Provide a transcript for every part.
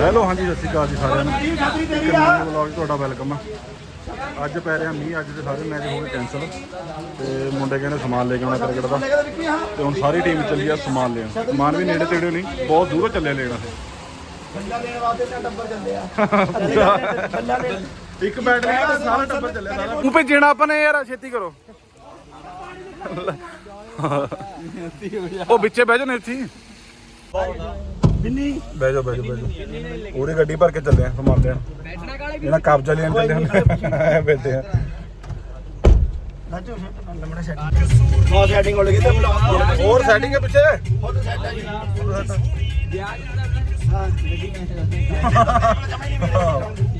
Hello ਹਾਂਜੀ ਸਤਿ ਸ਼੍ਰੀ ਅਕਾਲ ਜੀ ਸਾਰਿਆਂ ਨੂੰ। ਇੱਕ ਨਵੇਂ ਵਲੌਗ ਤੁਹਾਡਾ ਵੈਲਕਮ ਆ। ਅੱਜ ਪੈ ਰਿਹਾ ਮੀਂਹ ਅੱਜ ਦੇ ਸਾਰੇ ਮੈਚ ਹੋ ਗਏ ਕੈਂਸਲ ਤੇ ਮੁੰਡੇ ਕਹਿੰਦੇ ਸਮਾਨ ਲੈ ਕੇ ਆਉਣਾ ਕ੍ਰਿਕਟ ਦਾ। ਤੇ ਹੁਣ ਸਾਰੀ ਟੀਮ ਚੱਲੀ ਆ ਸਮਾਨ ਲੈਣ। ਸਮਾਨ ਵੀ ਨੇੜੇ ਤੇੜੇ ਨਹੀਂ ਬਹੁਤ ਦੂਰੋਂ ਚੱਲੇ ਲੈਣਾ ਇੱਕ ਬੈਟ ਲੈ ਕੇ ਸਾਰਾ ਟੱਬਰ ਚੱਲਿਆ ਸਾਰਾ ਉਹ ਭੇਜਣਾ ਆਪਾਂ ਨੇ ਯਾਰ ਛੇਤੀ ਕਰੋ। ਉਹ ਵਿੱਚੇ ਬਹਿ ਜਾ ਨੇ ਇੱਥੇ ਬਿੰਨੀ? ਬਹਿ ਜਾ ਬਹਿ ਜਾ ਬਹਿ ਜਾ ਪੂਰੀ ਗੱਡੀ ਭਰ ਕੇ ਚੱਲੇ ਆ, ਸਮਾਨ ਲੈਣ। ਇਹਨਾਂ ਕਬਜ਼ਾ ਲੈਣ ਚੱਲੇ ਹਨ ਬੈਠੇ ਆ। ਬਹੁਤ ਸੈਟਿੰਗ ਹੋ ਗਈ ਤੇ ਹੋਰ ਸੈਟਿੰਗ ਹੈ ਪਿੱਛੇ?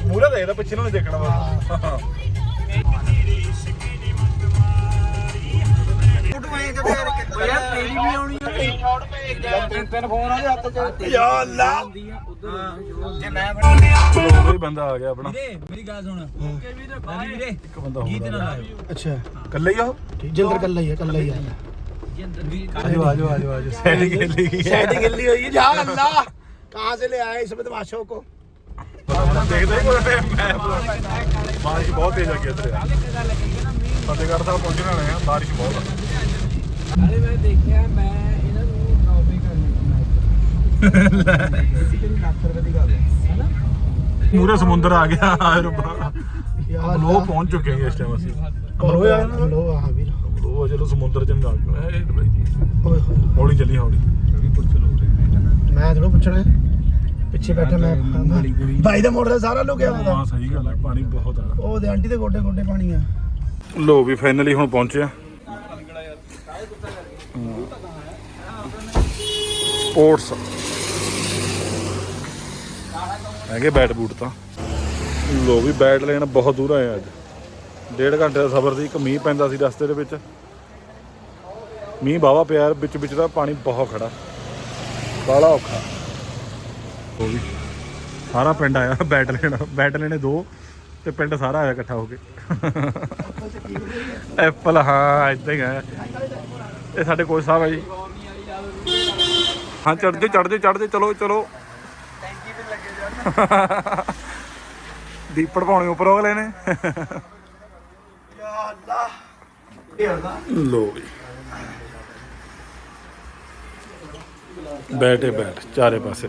ਮੂਰੇ ਦੇਖਦਾ ਪਿੱਛੇ ਨੂੰ ਐਂ ਕਿਵੇਂ ਕਰਕੇ ਓਏ ਯਾਰ ਤੇਰੀ ਵੀ ਆਉਣੀ ਆ ਸ਼ਾਟ ਭੇਜ ਦੇ ਤਿੰਨ ਤਿੰਨ ਫੋਨ ਆ ਹੱਥ 'ਚ। ਯਾ ਅੱਲਾ। ਜੇ ਮੈਂ ਕੋਈ ਬੰਦਾ ਆ ਗਿਆ ਆਪਣਾ। ਵੀਰੇ ਮੇਰੀ ਗੱਲ ਸੁਣ। ਓਕੇ ਵੀਰੇ ਬਾਈ ਵੀਰੇ। ਇੱਕ ਬੰਦਾ ਹੋਰ ਗੀਤ ਨਾ ਲਾਇਓ ਅੱਛਾ। ਕੱਲਾ ਹੀ ਆ ਜਿੰਦਰ ਕੱਲਾ ਹੀ ਆ ਕੱਲਾ ਹੀ ਆ। ਆਜੋ ਆਜੋ ਆਜੋ ਆਜੋ। ਸੈਟਿੰਗ ਹਿੱਲੀ ਗਈ ਸੈਟਿੰਗ ਹਿੱਲੀ ਹੋਈ ਹੈ ਯਾ ਅੱਲਾ। ਕਹਾਂ ਸੇ ਲੈ ਆਏ ਇਸ ਬਦਮਾਸ਼ੋਂ ਕੋ? ਦੇਖਦੇ ਕੋਈ ਮੈਂ ਬਾਰਿਸ਼ ਬਹੁਤ ਤੇਜ਼ ਆ ਗਈ ਇੱਧਰ। ਫਤਿਹਗੜ੍ਹ ਸਾਹਿਬ ਪਹੁੰਚਣ ਵਾਲੇ ਆ ਬਾਰਿਸ਼ ਬਹੁਤ ਆ। ਅਰੇ ਮੈਂ ਦੇਖਿਆ ਮੈਂ ਇਹਨਾਂ ਨੂੰ ਡ੍ਰੌਪੇ ਕਰਨੀ ਮੈਂ। ਬੇਸਿਕਲੀ ਲੱਖ ਰੁਪਏ ਦੀ ਗੱਲ ਹੈ ਹੈਨਾ? ਪੂਰਾ ਸਮੁੰਦਰ ਆ ਗਿਆ ਹਾਏ ਰੱਬਾ ਯਾਰ ਲੋ ਪਹੁੰਚ ਚੁੱਕੇ ਹਾਂ ਇਸ ਟਾਈਮ ਅਸੀਂ। ਅਮਰੋ ਆ? ਲੋ ਆ ਵੀਰ। ਲੋ ਚਲੋ ਸਮੁੰਦਰ ਚ ਨਾਲ ਓਏ ਹੋਏ। ਹੌਲੀ ਚੱਲੀ ਹੌਲੀ। ਮੈਂ ਤੁਹਾਨੂੰ ਪੁੱਛਣਾ ਪਿੱਛੇ ਬੈਠਾ ਮੈਂ। ਬਾਈ ਦਾ ਮੋਟਰ ਸਾਰਾ ਲੁਕਿਆ ਹੋਇਆ। ਹਾਂ ਸਹੀ ਗੱਲ ਹੈ ਪਾਣੀ ਬਹੁਤ ਆ। ਉਹ ਦੇ ਆਂਟੀ ਦੇ ਗੋਡੇ ਗੋਡੇ ਪਾਣੀ ਆ। ਲੋ ਵੀ ਫਾਈਨਲੀ ਹੁਣ ਪਹੁੰਚੇ ਆ ਸਪੋਰਟਸ ਹੈਗੇ ਬੈਟ ਬੂਟ ਤਾਂ। ਲੋ ਵੀ ਬੈਟ ਲੈਣ ਬਹੁਤ ਦੂਰ ਆਏ ਆ ਅੱਜ। ਡੇਢ ਘੰਟੇ ਦਾ ਸਫ਼ਰ ਸੀ, ਇੱਕ ਮੀਂਹ ਪੈਂਦਾ ਸੀ ਰਸਤੇ ਦੇ ਵਿੱਚ। ਮੀਂਹ ਬਾਵਾ ਪਿਆ, ਵਿੱਚ ਵਿੱਚ ਦਾ ਪਾਣੀ ਬਹੁਤ ਖੜਾ। ਬਾਲਾ ਔਖਾ। ਲਓ ਵੀ। ਸਾਰਾ ਪਿੰਡ ਆਇਆ ਬੈਟ ਲੈਣਾ। ਬੈਟ ਲੈਣੇ ਦੋ। ਤੇ ਪਿੰਡ ਸਾਰਾ ਆਇਆ ਇਕੱਠਾ ਹੋ ਕੇ। ਐਪਲ, ਹਾਂ ਇਦਾਂ ਹੀ ਆ। ਇਹ ਸਾਡੇ ਕੋਚ ਸਾਹਿਬ ਆ ਜੀ। ਹਾਂ ਚੜਦੇ ਚੜਦੇ ਚੜਦੇ ਚਲੋ ਚਲੋ। ਦੀਪੜ ਪਾਉਣੇ ਉੱਪਰ ਅਗਲੇ ਨੇ। ਯਾ ਅੱਲਾ ਲੋ ਵੀ ਬੈਠੇ, ਬੈਠ, ਚਾਰੇ ਪਾਸੇ।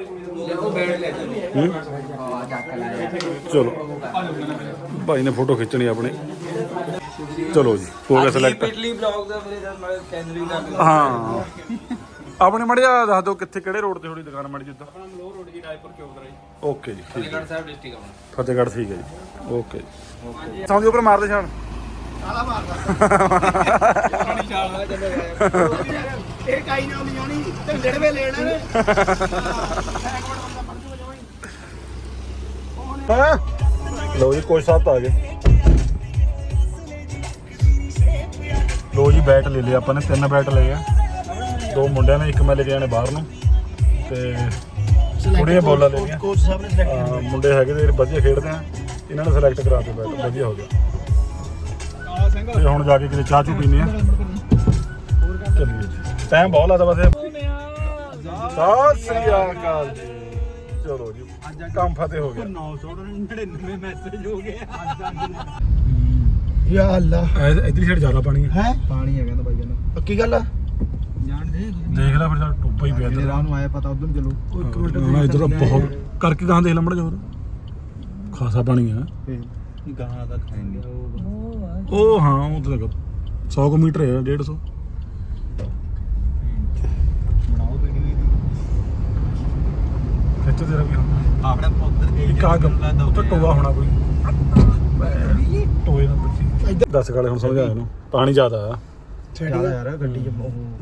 ਚਲੋ। ਭਾਈ ਨੇ ਫੋਟੋ ਖਿੱਚਣੀ ਆਪਣੀ। ਚਲੋ ਜੀ ਹੋ ਗਿਆ ਸਿਲੈਕਟ ਪਿਛਲੀ ਬਲੌਗ ਦਾ ਮੇਰੇ ਨਾਲ ਨਾਲ ਚੈਨਲ ਵੀ ਲੱਗ ਹਾਂ। ਆਪਣੇ ਮੜਿਆ ਦੱਸ ਦਿਓ ਕਿੱਥੇ ਕਿਹੜੇ ਰੋਡ ਤੇ ਥੋੜੀ ਦੁਕਾਨ ਮੜੀ ਜਿੱਦਾਂ ਆਪਣਾ ਮਲੋਰ ਰੋਡ ਜੀ ਰਾਏਪੁਰ ਚੌਕ ਦਾ ਜੀ। ਓਕੇ ਜੀ ਠੀਕ ਹੈ। ਫਤਿਹਗੜ੍ਹ ਸਾਹਿਬ ਡਿਸਟ੍ਰਿਕਟ ਆਪਣਾ। ਫਤਿਹਗੜ੍ਹ ਠੀਕ ਹੈ ਜੀ। ਓਕੇ ਜੀ। ਸੌਂਦੀ ਉੱਪਰ ਮਾਰਦੇ ਛਾਣ। ਵਾਲਾ ਚੱਲੋ ਇਹ ਕਾਈ ਨਾ ਨਹੀਂ ਆਉਣੀ ਤੇ ਡੜਵੇ ਲੈਣਾ ਨੇ ਹਾਂ। ਲੋ ਜੀ ਸਾਹਿਬ ਤਾਂ ਆ ਗਏ। ਲੋ ਜੀ ਬੈਟ ਲੈ ਲਿਆ ਆਪਾਂ ਨੇ ਤਿੰਨ ਬੈਟ ਲਏ ਆ। ਦੋ ਮੁੰਡਿਆਂ ਨੇ ਇੱਕ ਮੈਂ ਲੈ ਕੇ ਜਾਣੇ ਬਾਹਰ ਨੂੰ। ਤੇ ਕੁੜੀਆਂ ਬੋਲਾਂ ਲੈ ਲਈਆਂ ਕੋਚ ਸਾਹਿਬ ਨੇ select ਅਹ ਮੁੰਡੇ ਹੈਗੇ ਤੇ ਵਧੀਆ ਖੇਡਦੇ ਆ ਇਹਨਾਂ ਨੇ ਸਿਲੈਕਟ ਕਰਾ ਕੇ ਬੈਟ। ਵਧੀਆ ਹੋ ਗਿਆ। ਤੇ ਹੁਣ ਜਾ ਕੇ ਕਿਤੇ ਚਾਹ ਚੂ ਪੀਨੇ ਆ। ਚੱਲੀਏ। ਟਾਈਮ ਬਹੁਤ ਲੱਗਦਾ ਵੈਸੇ। ਸਤਿ ਸ੍ਰੀ ਅਕਾਲ ਜੀ। ਚਲੋ ਜੀ ਕੰਮ ਫਤਿਹ ਹੋ ਗਿਆ। 999 ਮੈਸੇਜ ਹੋ ਗਏ। ਯਾ ਅੱਲਾ। ਇਧਰ ਸਾਈਡ ਜ਼ਿਆਦਾ ਪਾਣੀ ਹੈ। ਹੈ? ਪਾਣੀ ਹੈ ਕਹਿੰਦਾ ਬਾਈ ਕਹਿੰਦਾ। ਪੱਕੀ ਗੱਲ ਆ? ਦੇਖ ਲੈ ਫਿਰ ਤਾਂ ਟੋਪਾ ਹੀ ਪਿਆ ਇੱਧਰ। ਰਾਹ ਨੂੰ ਆਇਆ ਪਤਾ ਉਧਰ ਚਲੋ। ਇੱਕ ਮਿੰਟ ਨਾ ਇਧਰ ਬਹੁਤ ਕਰਕੇ ਗਾਂ ਦੇਖ ਲੰਮੜ ਜੋਰ ਖਾਸਾ ਪਾਣੀ ਆ ਗਾਹਾਂ ਦਾ ਖਾਏਂਗੇ। ਉਹ ਹਾਂ ਉਹ ਤਾਂ 100 ਕਿਲੋਮੀਟਰ ਹੈ 150 ਖਿੱਚ ਤੇਰਾ ਵੀ ਹੁੰਦਾ? ਆਪਣੇ ਪੁੱਤਰ ਕੇ ਇੱਕ ਆ ਗੱਪ ਉੱਤੇ ਟੋਆ ਹੋਣਾ ਕੋਈ। ਟੋਏ ਨਾਲ ਬੱਚੀ। ਦੱਸ ਗਾਲੇ ਹੁਣ ਸਮਝ ਆਇਆ ਨੂੰ ਪਾਣੀ ਜ਼ਿਆਦਾ ਆ। ਛੇੜੀ ਯਾਰ ਗੱਡੀ ਚ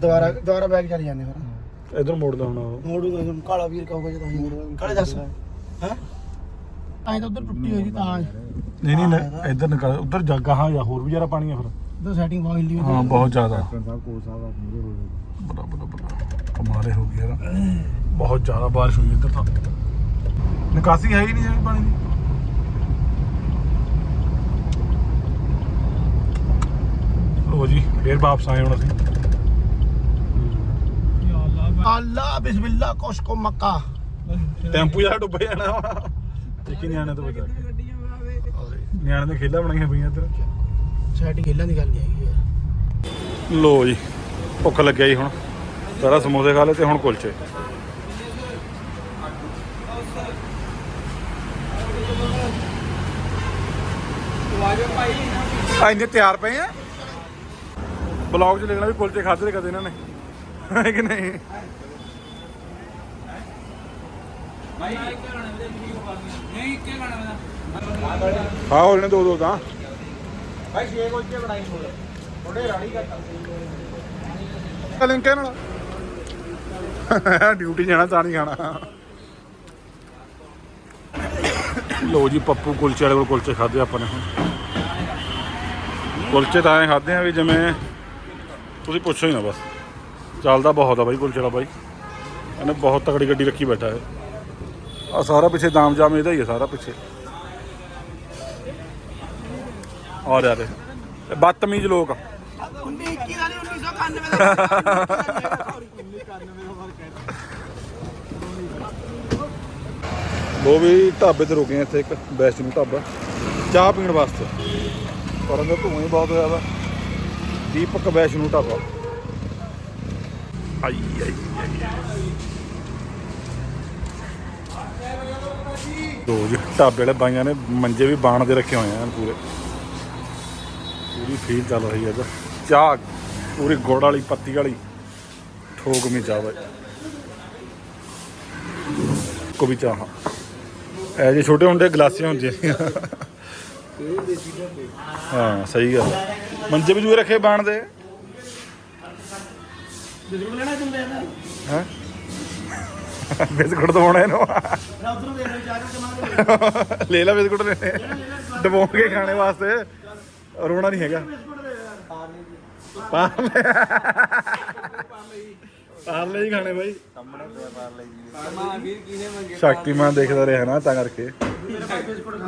ਦੁਬਾਰਾ ਦੁਬਾਰਾ ਬੈਗ ਚੱਲ ਜਾਂਦੇ ਫਿਰ। ਇਧਰ ਮੋੜਦਾ ਹੁਣ ਉਹ। ਮੋੜੂਗਾ ਹੁਣ ਕਾਲਾ ਵੀਰ ਕਹੂਗਾ ਜਦੋਂ ਅਸੀਂ ਕਾਲੇ ਦੱਸ। ਹੈ। ਐਂ ਤਾਂ ਉਧਰ ਟੁੱਟੀ ਹੋਈ ਸੀ ਤਾਂ ਨਹੀਂ ਨਹੀਂ ਨਹੀਂ, ਇੱਧਰ ਨਿਕਲ ਉੱਧਰ ਜੱਗਾ ਹਾਂ ਜਾਂ ਹੋਰ ਵੀ ਜ਼ਿਆਦਾ ਪਾਣੀ ਆ ਫਿਰ। ਉਧਰ ਸੈਟਿੰਗ ਬਹੁਤ ਹਿੱਲੀ ਹਾਂ ਬਹੁਤ ਜ਼ਿਆਦਾ। ਸਾਹਿਬ ਕੋਲ ਸਾਹਿਬ ਆ ਮੂਰੇ ਹੋ ਗਏ ਬੜਾ ਬੜਾ ਬੜਾ। ਕਮਾਲੇ ਹੋ ਗਈ ਯਾਰ। ਬਹੁਤ ਜ਼ਿਆਦਾ ਬਾਰਿਸ਼ ਹੋਈ ਇੱਧਰ ਤਾਂ। ਨਿਕਾਸੀ ਹੈ ਹੀ ਨਹੀਂ ਜਮੀ ਪਾਣੀ ਦੀ। ਲੋ ਜੀ ਫੇਰ ਵਾਪਸ ਆਏ ਹੁਣ ਅਸੀਂ। ਅੱਲਾ ਬਿਸਮਿਲ੍ਲਾ ਕੋਸ਼ਕੋ ਮੱਕਾ। ਟੈਂਪੂ ਜਿਹਾ ਡੁੱਬ ਜਾਣਾ ਵਾ। ਦੇਖੀ ਨਿਆਣੇ ਤੋਂ ਬਚਾ ਕੇ ਨਿਆਣੇ ਦੇ ਖੇਲਾਂ ਬਣਾਈਆਂ ਪਈਆਂ ਇੱਧਰ। ਸੈਟਿੰਗ ਖੇਲਾਂ ਦੀ ਗੱਲ ਨਹੀਂ ਹੈਗੀ ਲੋ ਜੀ ਭੁੱਖ ਲੱਗਿਆ ਜੀ ਹੁਣ। ਪਹਿਲਾਂ ਸਮੋਸੇ ਖਾ ਲਏ ਤੇ ਹੁਣ ਕੁਲਚੇ। ਆ ਇੰਨੇ ਤਿਆਰ ਪਏ ਆ? ਬਲੌਗ 'ਚ ਲਿਖਣਾ ਵੀ ਕੁਲਚੇ ਖਾਦੇ ਨੇ ਕਦੇ ਇਹਨਾਂ ਨੇ। ਹੈ ਕਿ ਨਹੀਂ? ਹਾਂ ਹੋ ਜਣੇ ਦੋ ਦੋ ਤਾਂ। ਭਾਈ 6 ਕੋਚੇ ਬਣਾਈ ਹੋਰ ਥੋੜੇ ਰਾੜੀ ਘੱਟ ਲਿੰਕੇ ਨਾਲ। ਡਿਊਟੀ ਜਾਣਾ ਤਾਂ ਨਹੀਂ ਖਾਣਾ। ਲੋ ਜੀ ਪੱਪੂ ਕੁਲਚੇ ਵਾਲੇ ਕੋਲ ਕੁਲਚੇ ਖਾਦੇ ਆਪਾਂ ਨੇ। ਹੁਣ ਕੁਲਚੇ ਤਾਂ ਐ ਖਾਦੇ ਆ ਵੀ ਜਿਵੇਂ ਤੁਸੀਂ ਪੁੱਛੋ ਹੀ ਨਾ ਬਸ। ਚੱਲਦਾ ਬਹੁਤ ਆ ਬਾਈ ਕੁਲਚੇ ਵਾਲਾ ਬਾਈ। ਇਹਨੇ ਬਹੁਤ ਤਕੜੀ ਗੱਡੀ ਰੱਖੀ ਬੈਠਾ ਹੈ ਆ ਸਾਰਾ ਪਿੱਛੇ ਦਾਮ ਜਾਮ ਇਹਦਾ ਹੀ ਹੈ ਸਾਰਾ ਪਿੱਛੇ। ਆ ਰਿਹਾ ਦੇ ਬਦਤਮੀਜ਼ ਲੋਕ 1921 ਦਾ ਨਹੀਂ 1991 ਦਾ। ਉਹ ਵੀ ਢਾਬੇ ਤੇ ਰੁਕੇ ਆ ਇੱਥੇ, ਇੱਕ ਵੈਸ਼ਨੂ ਢਾਬਾ। ਚਾਹ ਪੀਣ ਵਾਸਤੇ। ਪਰ ਅੰਦਰ ਧੂਆਂ ਹੀ ਬਹੁਤ ਹੋਇਆ ਵਾ। ਦੀਪਕ ਵੈਸ਼ਨੂ ਢਾਬਾ। ਆਈ ਆਈ ਦੋ ਜੀ, ਢਾਬੇ ਵਾਲੇ ਬਾਈਆਂ ਨੇ ਮੰਜੇ ਵੀ ਬਾਣ ਦੇ ਰੱਖੇ ਹੋਏ ਆ ਪੂਰੇ। ਪੂਰੀ ਫੀਲ ਚੱਲ ਰਹੀ ਹੈ ਇੱਧਰ। ਚਾਹ, ਪੂਰੀ ਗੁੜ ਵਾਲੀ, ਪੱਤੀ ਵਾਲੀ। ਠੋਕ ਮੀ ਚਾਹ ਬਾਈ ਕੋ ਚਾਹ। ਐ ਜੇ ਛੋਟੇ ਹੁੰਦੇ ਗਲਾਸੀਆਂ ਹੁੰਦੀਆਂ ਹਾਂ ਸਹੀ ਗੱਲ। ਮੰਜੇ ਵੀ ਜੂਏ ਰੱਖੇ ਬਾਣ ਦੇ। ਬਿਸਕੁਟ ਲੈਣਾ ਤੂੰ ਲੈਣਾ ਹੈ? ਬਿਸਕੁਟ ਦਵਾਉਣੇ ਨੂੰ ਉਧਰੋਂ ਚਾਹ ਕੇ ਮਾਰ ਲੈ ਲੈ ਬਿਸਕੁਟ ਨੇ ਦਬਾਉਣ ਕੇ ਖਾਣੇ ਵਾਸਤੇ। ਰੋਣਾ ਨਹੀਂ ਹੈਗਾ। ਪਾਰਲੇ ਹੀ ਖਾਣੇ ਬਾਈ। ਸਾਹਮਣੇ ਪਿਆ ਪਾਰ ਲਈ ਜੀ। ਮਾਂ ਵੀਰ ਕਿਨੇ ਮੰਗੇ ਸ਼ਕਤੀਮਾਨ ਦੇਖਦਾ ਰਿਹਾ ਨਾ ਤਾਂ ਕਰਕੇ।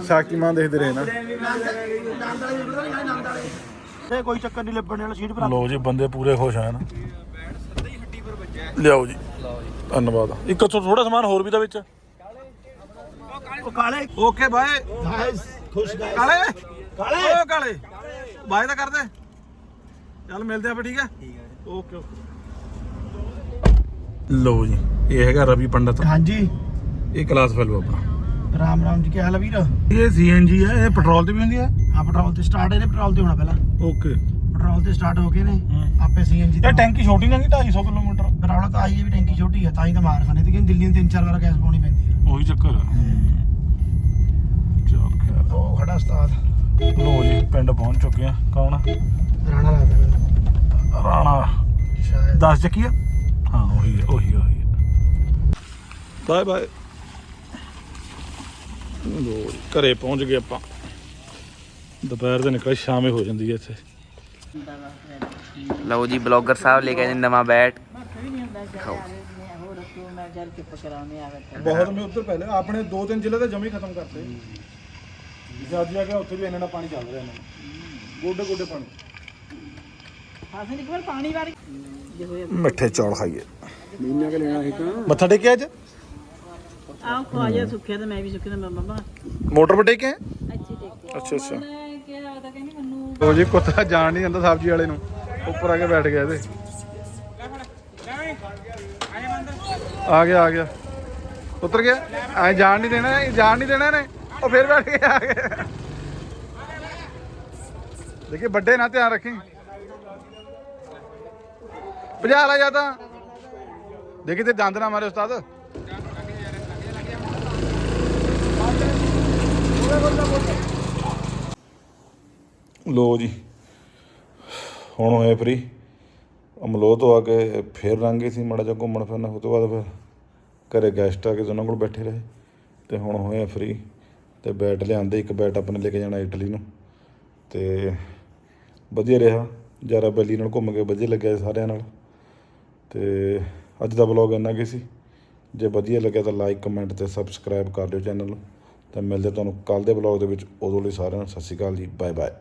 ਸ਼ਕਤੀਮਾਨ ਦੇਖਦੇ ਰਹੇ ਨਾ। ਤੇ ਕੋਈ ਚੱਕਰ ਨਹੀਂ ਲੱਭਣ ਵਾਲਾ ਸੀਟ ਪਰ ਲੋ ਜੀ ਬੰਦੇ ਪੂਰੇ ਖੁਸ਼ ਹਨ ਲਿਆਓ ਜੀ। ਧੰਨਵਾਦ। ਇੱਕ ਥੋੜਾ ਸਮਾਨ ਹੋਰ ਵੀ ਦਾ ਵਿੱਚ। ਉਹ ਕਾਲੇ ਓਕੇ ਬਾਏ। ਗਾਇਸ ਖੁਸ਼ ਗਾਇਸ ਕਾਲੇ? ਕਾਲੇ। ਓ ਕਾਲੇ। ਬਾਏ ਤਾਂ ਕਰਦੇ। ਚੱਲ ਮਿਲਦੇ ਆਪਾਂ ਠੀਕ ਹੈ? Okay okay. ਲੋ ਜੀ ਇਹ ਹੈਗਾ ਰਵੀ ਪੰਡਤ। ਹਾਂਜੀ। ਇਹ ਕਲਾਸ ਫੈਲੋ ਆਪਣਾ। ਰਾਮ ਰਾਮ ਜੀ ਕੀ ਹਾਲ ਹੈ ਵੀਰ? ਇਹ ਸੀਐਨਜੀ ਹੈ ਇਹ ਪੈਟਰੋਲ ਤੇ ਵੀ ਹੁੰਦੀ ਹੈ ਹਾਂ ਪੈਟਰੋਲ ਤੇ ਸਟਾਰਟ ਇਹਨੇ ਪੈਟਰੋਲ ਤੇ ਹੋਣਾ ਪਹਿਲਾਂ। ਓਕੇ ਪੈਟਰੋਲ ਤੇ ਸਟਾਰਟ ਹੋ ਗਏ ਨੇ। ਆਪੇ ਸੀਐਨਜੀ ਇਹ ਟੈਂਕੀ ਛੋਟੀ ਨਹੀਂ 250 ਕਿਲੋਮੀਟਰ। ਪੈਟਰੋਲ ਤਾਂ ਆਈ ਹੈ ਵੀ ਟੈਂਕੀ ਛੋਟੀ ਹੈ ਤਾਂ ਹੀ ਤਾਂ ਮਾਰ ਖਾਣੇ ਤੇ ਕਿ ਦਿੱਲੀ ਨੂੰ ਤਿੰਨ ਚਾਰ ਵਾਰ ਗੈਸ ਪਾਉਣੀ ਪੈਂਦੀ ਹੈ ਉਹੀ ਚੱਕਰ ਹੈ। ਚੱਲ ਖੈਰ। ਉਹ ਖੜਾ ਉਸਤਾਦ। ਲੋ ਜੀ ਪਿੰਡ ਪਹੁੰਚ ਚੁੱਕੇ ਆ। ਕੌਣ ਰਾਣਾ ਲੱਗਦਾ ਮੈਨੂੰ ਰਾਣਾ। ਸ਼ਾਇਦ। 10 ਚੱਕੀ ਆ ਉਹੀ ਹੈ ਉਹੀ ਉਹੀ ਬਾਏ ਬਾਏ ਲੋ ਘਰੇ ਪਹੁੰਚ ਗਏ ਆਪਾਂ। ਦੁਪਹਿਰ ਦੇ ਨਿਕਲ ਸ਼ਾਮੇ ਹੋ ਜਾਂਦੀ ਹੈ ਇੱਥੇ। ਲਓ ਜੀ ਬਲੌਗਰ ਸਾਹਿਬ ਲੈ ਕੇ ਆਏ ਨੇ ਨਵਾਂ ਬੈਟ। ਬਹੁਤ ਮੈਂ ਉੱਧਰ ਪਹਿਲੇ। ਆਪਣੇ ਦੋ ਤਿੰਨ ਜ਼ਿਲ੍ਹੇ ਤਾਂ ਜਮੇ ਖਤਮ ਕਰਤੇ। ਅੱਜ ਜਾ ਕੇ ਉੱਥੇ ਵੀ ਇੰਨਾ ਪਾਣੀ ਚੱਲ ਰਿਹਾ ਇਹਨਾਂ ਗੋਡੇ ਗੋਡੇ ਪਾਣੀ। ਮਿੱਠੇ ਚੌਲ ਖਾਈਏ। ਮਹੀਨਾ ਕੇ ਲੈਣਾ ਸੀ ਤਾਂ। ਮੱਥਾ ਟੇਕਿਆ ਅੱਜ? ਆਹ ਖਵਾਜਾ ਸੁੱਖਿਆ ਤੇ ਮੈਂ ਵੀ ਤੇ ਮੈਂ ਮੰਮਾ ਮੋਟਰ ਪਰ ਟੇਕਿਆ ਅੱਛੀ ਟੇਕ ਅੱਛਾ ਅੱਛਾ। ਮੈਂ ਕਿਹਾ ਤਾਂ ਕਹਿੰਦੀ ਮੈਨੂੰ ਉਹ ਜੀ ਕੁੱਤਾ ਜਾਣ ਨਹੀਂ ਜਾਂਦਾ ਸਬਜ਼ੀ ਵਾਲੇ ਨੂੰ। ਉੱਪਰ ਆ ਕੇ ਬੈਠ ਗਿਆ ਇਹਦੇ। ਆ ਗਿਆ ਆ ਗਿਆ। ਉਤਰ ਗਿਆ? ਐ ਜਾਣ ਨਹੀਂ ਦੇਣਾ ਇਹ ਜਾਣ ਨਹੀਂ ਦੇਣਾ ਨੇ ਉਹ ਫੇਰ ਬੈਠ ਕੇ ਆ ਗਿਆ। ਦੇਖੀ ਵੱਡੇ ਨਾ ਧਿਆਨ ਰੱਖੀ। ਭਜਾ ਲਾ ਜਾਂ ਤਾਂ। ਦੇਖੀ ਤੇ ਦੰਦ ਨਾ ਮਾਰੇ ਉਸਤਾਦ। ਲੋ ਜੀ, ਹੁਣ ਹੋਏ ਫਰੀ ਅਮਲੋ ਤੋਂ ਆ ਕੇ ਫੇਰ ਰੰਗੇ ਸੀ, ਮੜਾ ਜਿਹਾ ਘੁੰਮਣ ਫਿਰਨਾ। ਉਸ ਤੋਂ ਬਾਅਦ ਫਿਰ ਘਰੇ ਗੈਸਟ ਆ ਕੇ ਉਹਨਾਂ ਕੋਲ ਬੈਠੇ ਰਹੇ। ਤੇ ਹੁਣ ਹੋਏ ਫਰੀ ਤੇ ਬੈਟ ਲਿਆਂਦੇ, ਇੱਕ ਬੈਟ ਆਪਣੇ ਲੈ ਕੇ ਜਾਣਾ ਇਟਲੀ ਨੂੰ। ਤੇ ਵਧੀਆ ਰਿਹਾ। ਜਾਰਾ ਬੈਲੀ ਨਾਲ ਘੁੰਮ ਕੇ ਵਧੀਆ ਲੱਗਿਆ ਸਾਰਿਆਂ ਨਾਲ। ਤੇ ਅੱਜ ਦਾ ਵਲੌਗ ਇੰਨਾ ਕੀ ਸੀ। ਜੇ ਵਧੀਆ ਲੱਗਿਆ ਤਾਂ ਲਾਈਕ ਕਮੈਂਟ ਤੇ ਸਬਸਕ੍ਰਾਈਬ ਕਰ ਲਿਓ ਚੈਨਲ ਨੂੰ। ਤਾਂ ਮਿਲਦੇ ਤੁਹਾਨੂੰ ਕੱਲ ਦੇ ਵਲੌਗ ਦੇ ਵਿੱਚ। ਉਦੋਂ ਲਈ ਸਾਰਿਆਂ ਨੂੰ ਸਤਿ ਸ਼੍ਰੀ ਅਕਾਲ ਜੀ। Bye bye